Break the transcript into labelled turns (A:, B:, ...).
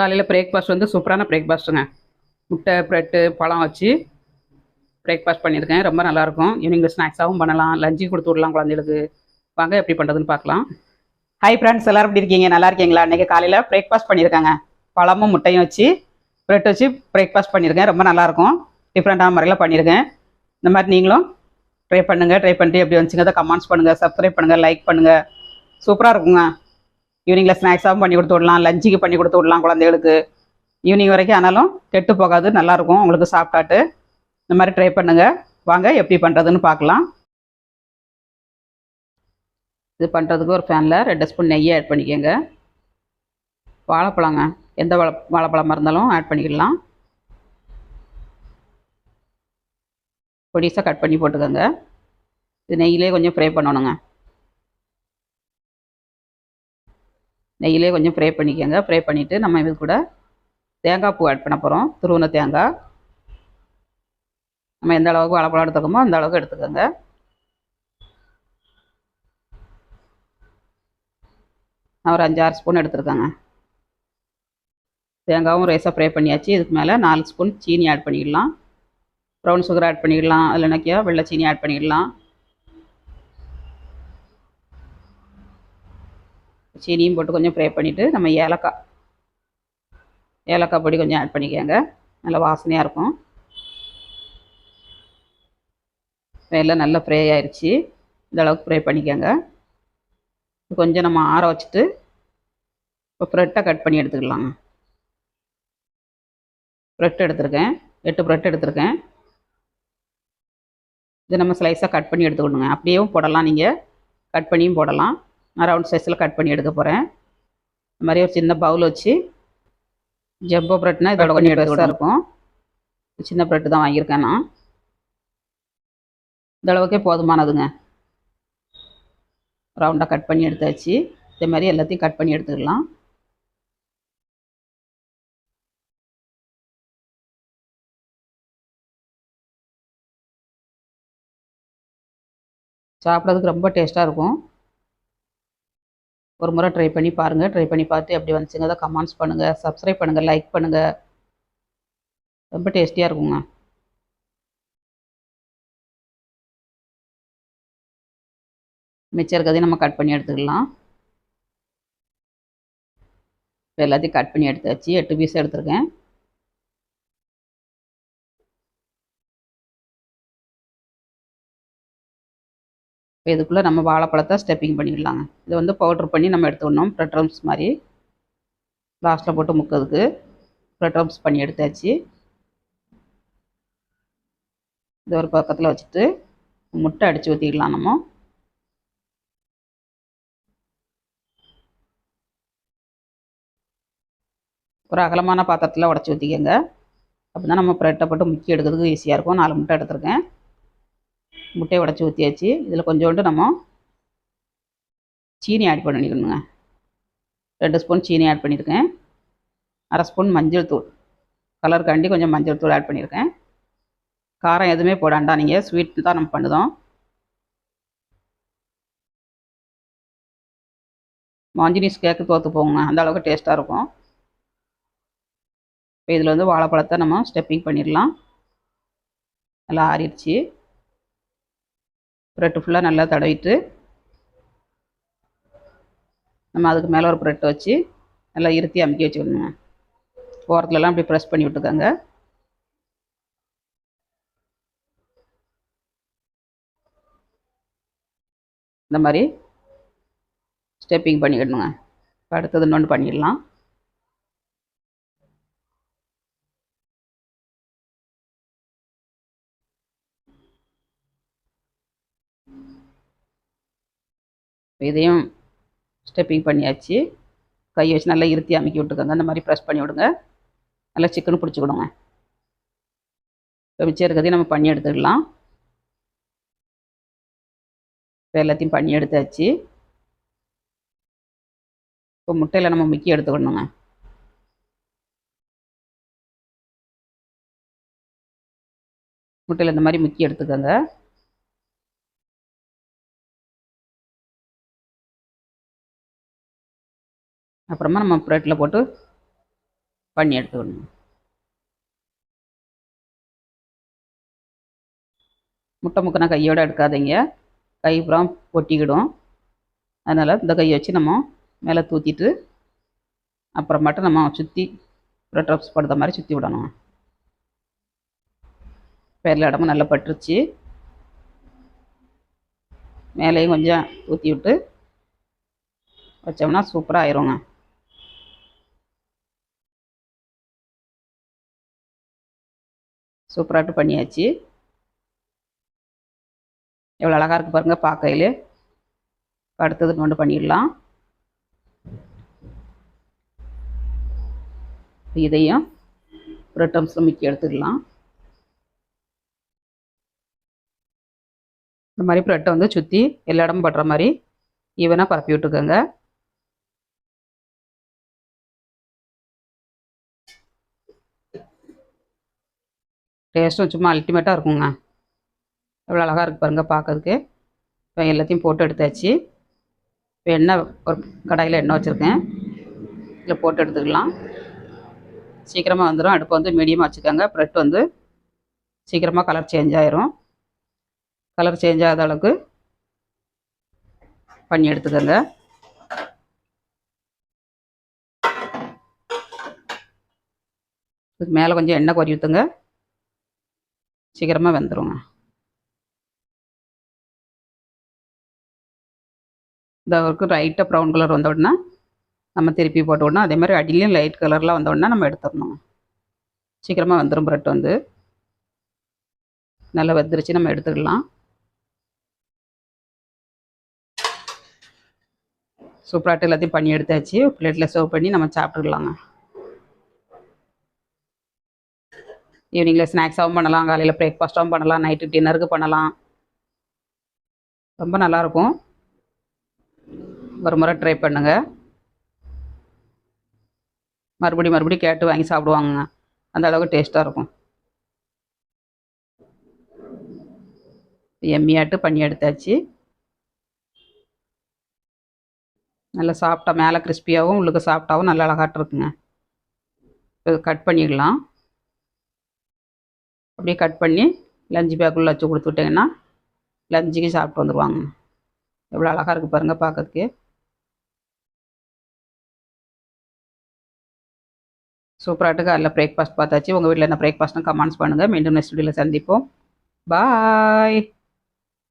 A: காலையில் பிரேக்ஃபாஸ்ட் வந்து சூப்பரான பிரேக்ஃபாஸ்ட்டுங்க முட்டை ப்ரெட்டு பழம் வச்சு பிரேக்ஃபாஸ்ட் பண்ணியிருக்கேன் ரொம்ப நல்லாயிருக்கும் ஈவினிங்கில் ஸ்நாக்ஸாகவும் பண்ணலாம் லஞ்சு கொடுத்து விடலாம் குழந்தைகளுக்கு வாங்க எப்படி பண்ணுறதுன்னு பார்க்கலாம் ஹை ஃப்ரெண்ட்ஸ் எல்லோரும் எப்படி இருக்கீங்க நல்லா இருக்கீங்களா இன்றைக்கி காலையில் பிரேக்ஃபாஸ்ட் பண்ணியிருக்காங்க பழமும் முட்டையும் வச்சு ப்ரெட் வச்சு பிரேக்ஃபாஸ்ட் பண்ணியிருக்கேன் ரொம்ப நல்லாயிருக்கும் டிஃப்ரெண்ட்டான முறையில் பண்ணியிருக்கேன் இந்த மாதிரி நீங்களும் ட்ரை பண்ணுங்கள் ட்ரை பண்ணிட்டு எப்படி வந்துச்சுங்க அதை கமெண்ட்ஸ் பண்ணுங்கள் சப்ஸ்கிரைப் பண்ணுங்கள் லைக் பண்ணுங்கள் சூப்பராக இருக்குங்க ஈவினிங்கில் ஸ்நாக்ஸாகவும் பண்ணி கொடுத்து விடலாம் லஞ்சுக்கு பண்ணி கொடுத்து விடலாம் குழந்தைகளுக்கு ஈவினிங் வரைக்கும் ஆனாலும் கெட்டு போகாது நல்லாயிருக்கும் உங்களுக்கு சாப்பிட்டாட்டு இந்த மாதிரி ட்ரை பண்ணுங்கள் வாங்க எப்படி பண்ணுறதுன்னு பார்க்கலாம் இது பண்ணுறதுக்கு ஒரு ஃபேனில் ரெண்டு ஸ்பூன் நெய்யை ஆட் பண்ணிக்கோங்க வாழைப்பழங்க எந்த வாழை வாழைப்பழமாக இருந்தாலும் ஆட் பண்ணிக்கலாம் பொடிசாக கட் பண்ணி போட்டுக்கோங்க இது நெய்யிலே கொஞ்சம் ஃப்ரை பண்ணணுங்க நெய்யிலே கொஞ்சம் ஃப்ரை பண்ணிக்கோங்க ஃப்ரை பண்ணிவிட்டு நம்ம இது கூட தேங்காய் பூ ஆட் பண்ண போகிறோம் துருவன தேங்காய் நம்ம எந்த அளவுக்கு வளப்பழம் எடுத்துக்கோமோ அந்த அளவுக்கு எடுத்துக்கோங்க நான் ஒரு அஞ்சாறு ஸ்பூன் எடுத்துருக்கேங்க தேங்காவும் ரைஸாக ஃப்ரை பண்ணியாச்சு இதுக்கு மேலே நாலு ஸ்பூன் சீனி ஆட் பண்ணிடலாம் ப்ரௌன் சுகர் ஆட் பண்ணிடலாம் இல்லைனாக்கியா வெள்ளை சீனி ஆட் பண்ணிடலாம் சீனியும் போட்டு கொஞ்சம் ஃப்ரை பண்ணிவிட்டு நம்ம ஏலக்காய் ஏலக்காய் பொடி கொஞ்சம் ஆட் பண்ணிக்கோங்க நல்லா வாசனையாக இருக்கும் எல்லாம் நல்லா ஃப்ரை ஆயிடுச்சு இந்த அளவுக்கு ஃப்ரை பண்ணிக்கோங்க கொஞ்சம் நம்ம ஆற வச்சுட்டு இப்போ ப்ரெட்டை கட் பண்ணி எடுத்துக்கலாங்க ப்ரெட் எடுத்திருக்கேன் எட்டு ப்ரெட் எடுத்திருக்கேன் இதை நம்ம ஸ்லைஸாக கட் பண்ணி எடுத்துக்கணுங்க அப்படியும் போடலாம் நீங்கள் கட் பண்ணியும் போடலாம் ரவுண்ட் சைஸில் கட் பண்ணி எடுக்க போகிறேன் இந்த மாதிரி ஒரு சின்ன பவுல் வச்சு ஜப்போ ப்ரெட்னா இதோட கொஞ்சம் கூட இருக்கும் சின்ன ப்ரெட்டு தான் வாங்கியிருக்கேன் நான் இந்த அளவுக்கே போதுமானதுங்க ரவுண்டாக கட் பண்ணி எடுத்தாச்சு இதே மாதிரி எல்லாத்தையும் கட் பண்ணி எடுத்துக்கலாம் சாப்பிட்றதுக்கு ரொம்ப டேஸ்ட்டாக இருக்கும் ஒரு முறை ட்ரை பண்ணி பாருங்கள் ட்ரை பண்ணி பார்த்து எப்படி வந்துச்சுங்க அதை கமெண்ட்ஸ் பண்ணுங்கள் சப்ஸ்கிரைப் பண்ணுங்கள் லைக் பண்ணுங்கள் ரொம்ப டேஸ்டியாக இருக்குங்க மிச்சம் இருக்கிறதையும் நம்ம கட் பண்ணி எடுத்துக்கலாம் இப்போ எல்லாத்தையும் கட் பண்ணி எடுத்து வச்சு எட்டு பீஸ் எடுத்துருக்கேன் இப்போ இதுக்குள்ளே நம்ம வாழைப்பழத்தை ஸ்டெப்பிங் பண்ணிடலாங்க இதை வந்து பவுட்ரு பண்ணி நம்ம எடுத்துக்கணும் ப்ரெட் ரம்ஸ் மாதிரி லாஸ்ட்டில் போட்டு முக்கிறதுக்கு ப்ரெட் பண்ணி எடுத்தாச்சு இது ஒரு பக்கத்தில் வச்சுட்டு முட்டை அடித்து ஊற்றிக்கலாம் நம்ம ஒரு அகலமான பாத்திரத்தில் உடச்சி ஊற்றிக்கோங்க அப்போ தான் நம்ம ப்ரெட்டை போட்டு முக்கி எடுக்கிறதுக்கு ஈஸியாக இருக்கும் நாலு முட்டை எடுத்துருக்கேன் முட்டையை உடச்சி ஊற்றியாச்சு இதில் கொஞ்சோண்டு நம்ம சீனி ஆட் பண்ணிக்கணுங்க ரெண்டு ஸ்பூன் சீனி ஆட் பண்ணியிருக்கேன் அரை ஸ்பூன் மஞ்சள் தூள் கலருக்காண்டி கொஞ்சம் மஞ்சள் தூள் ஆட் பண்ணியிருக்கேன் காரம் எதுவுமே போடாண்டா நீங்கள் ஸ்வீட் தான் நம்ம பண்ணுதோம் மாஞ்சினீஸ் கேக்கு தோற்று போங்க அந்த அளவுக்கு டேஸ்ட்டாக இருக்கும் இப்போ இதில் வந்து வாழைப்பழத்தை நம்ம ஸ்டெப்பிங் பண்ணிடலாம் நல்லா ஆறிடுச்சு ப்ரெட்டு ஃபுல்லாக நல்லா தடவிட்டு நம்ம அதுக்கு மேலே ஒரு ப்ரெட்டை வச்சு நல்லா இருத்தி அமுக்கி வச்சுக்கணுங்க ஓரத்துலலாம் அப்படி ப்ரெஸ் பண்ணி விட்டுக்கோங்க இந்த மாதிரி ஸ்டெப்பிங் பண்ணிக்கணுங்க அடுத்தது இன்னொன்று பண்ணிடலாம் இப்போ இதையும் ஸ்டெப்பிங் பண்ணியாச்சு கை வச்சு நல்லா இருத்தி அமைக்கி விட்டுக்கோங்க அந்த மாதிரி ப்ரெஸ் பண்ணி விடுங்க நல்லா சிக்கன் பிடிச்சிக்கிடுங்க இப்போ மிச்சம் இருக்கிறதையும் நம்ம பண்ணி எடுத்துக்கலாம் இப்போ எல்லாத்தையும் பண்ணி எடுத்தாச்சு இப்போ முட்டையில் நம்ம முக்கி எடுத்துக்கணுங்க முட்டையில் இந்த மாதிரி முக்கி எடுத்துக்கோங்க அப்புறமா நம்ம ப்ளேட்டில் போட்டு பண்ணி எடுத்துக்கணும் முட்டை முக்கினா கையோடு எடுக்காதீங்க கை அப்புறம் பொட்டிக்கிடும் அதனால் இந்த கையை வச்சு நம்ம மேலே தூக்கிட்டு அப்புறமாட்டு நம்ம சுற்றி ட்ரப்ஸ் படுத்த மாதிரி சுற்றி விடணும் பேரில் இடமும் நல்லா பட்டுருச்சு மேலேயும் கொஞ்சம் ஊற்றி விட்டு வச்சோம்னா சூப்பராக ஆயிருங்க சூப்பராகட்டு பண்ணியாச்சு எவ்வளோ அழகாக இருக்குது பாருங்கள் பார்க்கையில் அடுத்தது நோண்டு பண்ணிடலாம் இதையும் ஒரு டம்ஸில் முக்கி எடுத்துக்கலாம் இந்த மாதிரி ப்ரெட்டை வந்து சுற்றி எல்லா இடமும் படுற மாதிரி ஈவனாக பரப்பி விட்டுக்கோங்க டேஸ்ட்டும் சும்மா அல்டிமேட்டாக இருக்குங்க எவ்வளோ அழகாக இருக்குது பாருங்கள் பார்க்கறதுக்கு இப்போ எல்லாத்தையும் போட்டு எடுத்தாச்சு இப்போ எண்ணெய் ஒரு கடாயில் எண்ணெய் வச்சுருக்கேன் இதில் போட்டு எடுத்துக்கலாம் சீக்கிரமாக வந்துடும் அடுப்பை வந்து மீடியமாக வச்சுக்கோங்க ப்ரெட் வந்து சீக்கிரமாக கலர் சேஞ்ச் ஆயிரும் கலர் சேஞ்ச் ஆகாத அளவுக்கு பண்ணி எடுத்துக்கோங்க மேலே கொஞ்சம் எண்ணெய் கொறி ஊற்றுங்க சீக்கிரமாக வந்துடுங்க இந்த ஒரு லைட்டாக ப்ரௌன் கலர் வந்த உடனே நம்ம திருப்பி போட்டு விடணும் அதே மாதிரி அடியிலையும் லைட் கலர்லாம் வந்த உடனே நம்ம எடுத்துடணும் சீக்கிரமாக வந்துடும் ப்ரெட் வந்து நல்லா வந்துருச்சு நம்ம எடுத்துக்கலாம் சூப்பராட்டு எல்லாத்தையும் பண்ணி எடுத்தாச்சு பிளேட்டில் சர்வ் பண்ணி நம்ம சாப்பிட்டுக்கலாங்க ஈவினிங்கில் ஸ்நாக்ஸாகவும் பண்ணலாம் காலையில் பிரேக்ஃபாஸ்ட்டாகவும் பண்ணலாம் நைட்டு டின்னருக்கு பண்ணலாம் ரொம்ப நல்லாயிருக்கும் ஒரு முறை ட்ரை பண்ணுங்கள் மறுபடி மறுபடி கேட்டு வாங்கி சாப்பிடுவாங்க அந்த அளவுக்கு டேஸ்ட்டாக இருக்கும் எம்மியாட்டு பண்ணி எடுத்தாச்சு நல்லா சாப்பிட்டா மேலே கிறிஸ்பியாகவும் உள்ளுக்கு சாப்பிட்டாவும் நல்லா அழகாட்டு இருக்குங்க கட் பண்ணிடலாம் அப்படியே கட் பண்ணி லஞ்சு பேக்குள்ள வச்சு கொடுத்து விட்டிங்கன்னா லஞ்சுக்கு சாப்பிட்டு வந்துடுவாங்க எவ்வளோ அழகாக இருக்குது பாருங்கள் பார்க்கறதுக்கு சூப்பராகட்டு அதில் பிரேக்ஃபாஸ்ட் பார்த்தாச்சு உங்கள் வீட்டில் என்ன பிரேக்ஃபாஸ்ட்னு கமெண்ட்ஸ் பண்ணுங்கள் மீண்டும் நெக்ஸ்ட் வீடியோவில் சந்திப்போம் பாய்